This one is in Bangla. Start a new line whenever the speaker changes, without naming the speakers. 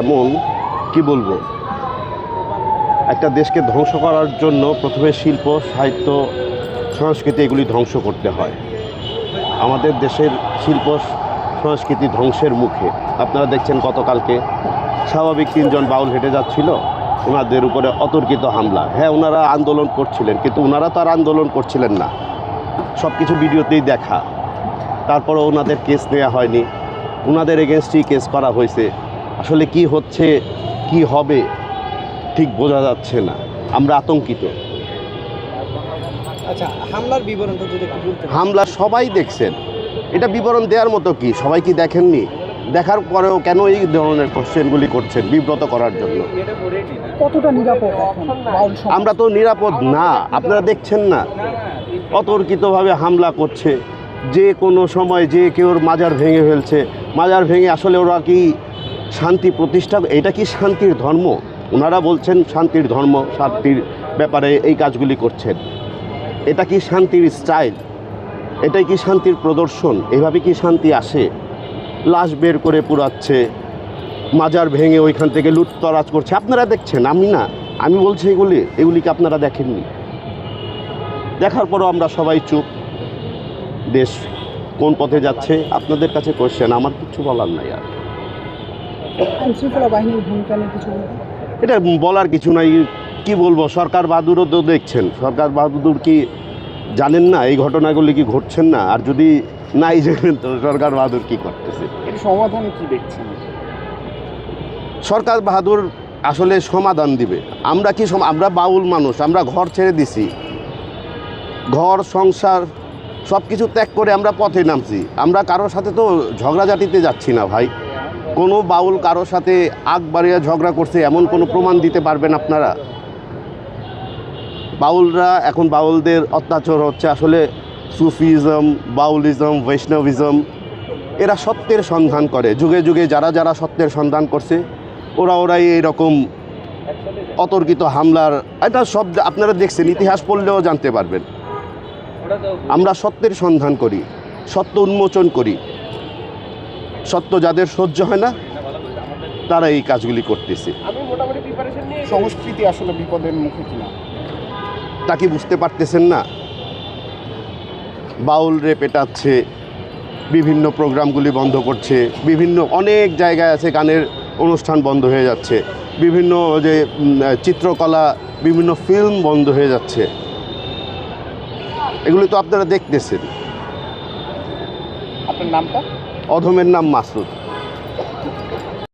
এমন, কি বলব? একটা দেশকে ধ্বংস করার জন্য প্রথমে শিল্প, সাহিত্য, সংস্কৃতি এগুলি ধ্বংস করতে হয়। আমাদের দেশের শিল্প, সংস্কৃতি ধ্বংসের মুখে। আপনারা দেখছেন গতকালকে স্বাভাবিক তিনজন বাউল হেঁটে যাচ্ছিল, ওনাদের উপরে অতর্কিত হামলা। হ্যাঁ ওনারা আন্দোলন করছিলেন, কিন্তু ওনারা তো আর আন্দোলন করছিলেন না। সব কিছু ভিডিওতেই দেখা। তারপরে ওনাদের কেস নেওয়া হয়নি। ওনাদের এগেনস্টই কেস করা হয়েছে। আসলে কি হচ্ছে কি হবে ঠিক বোঝা যাচ্ছে না। আমরা আতঙ্কিত।
আচ্ছা হামলার বিবরণটা যদি
হামলা সবাই দেখছেন। এটা বিবরণ দেওয়ার মতো কি? সবাই কি দেখেননি? দেখার পরেও কেন এই ধরনের কোশ্চেনগুলি করছেন বিব্রত করার জন্য?
কতটা নিরাপদ?
আমরা তো নিরাপদ না। আপনারা দেখছেন না। অতর্কিতভাবে হামলা করছে। যে কোনো সময় যে কেউর মাজার ভেঙে ফেলছে। মাজার ভেঙে আসলে ওরা কি শান্তি প্রতিষ্ঠা, এটা কি শান্তির ধর্ম? ওনারা বলছেন শান্তির ধর্ম, শান্তির ব্যাপারে এই কাজগুলি করছেন। এটা কি শান্তির স্টাইল এটাই কি শান্তির প্রদর্শন? এভাবে কি শান্তি আসে? লাশ বের করে পুরাচ্ছে, মাজার ভেঙে ওইখান থেকে লুটতরাজ করছে। আপনারা দেখছেন, আমি না, আমি বলছি এগুলি এগুলিকে আপনারা দেখেননি? দেখার পরও আমরা সবাই চুপ। দেশ কোন পথে যাচ্ছে? আপনাদের কাছে কোশ্চেন আমার কিছু বলার নাই আর।
আইন শৃঙ্খলা বাহিনীর ভূমিকা নিয়ে কিছু
এটা বলার কিছু নাই। কি বলব? সরকার বাহাদুরও তো দেখছেন। সরকার বাহাদুর কি জানেন না? এই ঘটনাগুলি কি ঘটছেন না? আর যদি নাই জানেন তো সরকার বাহাদুর কি করতেছে?
এর সমাধান কি দেখছেন?
সরকার বাহাদুর আসলে সমাধান দিবে। আমরা কি সম- আমরা বাউল মানুষ আমরা ঘর ছেড়ে দিছি। ঘর সংসার সব কিছু ত্যাগ করে আমরা পথে নামছি। আমরা কারোর সাথে তো ঝগড়াঝাটিতে যাচ্ছি না ভাই। কোনো বাউল কারোর সাথে আগ বাড়িয়ে ঝগড়া করছে এমন কোনো প্রমাণ দিতে পারবেন আপনারা? বাউলরা এখন বাউলদের অত্যাচার হচ্ছে, আসলে সুফিজম, বাউলিজম, বৈষ্ণবিজম, এরা সত্যের সন্ধান করে। যুগে যুগে যারা যারা সত্যের সন্ধান করছে, ওরা ওরাই এইরকম অতর্কিত হামলার, এটা সব আপনারা দেখছেন, ইতিহাস পড়লেও জানতে পারবেন। আমরা সত্যের সন্ধান করি, সত্য উন্মোচন করি। সত্য যাদের সহ্য হয় না তারা এই কাজগুলি করতেছে।
সংস্কৃতি আসলে বিপদের মুখে কিনা?
তা কি বুঝতে পারতেছেন না? বাউল রে পেটাচ্ছে বিভিন্ন প্রোগ্রামগুলি বন্ধ করছে বিভিন্ন অনেক জায়গায় আছে গানের অনুষ্ঠান বন্ধ হয়ে যাচ্ছে বিভিন্ন যে চিত্রকলা বিভিন্ন ফিল্ম বন্ধ হয়ে যাচ্ছে। এগুলি তো আপনারা দেখতেছেন।
আপনার নামটা?
অধমের নাম মাসুদ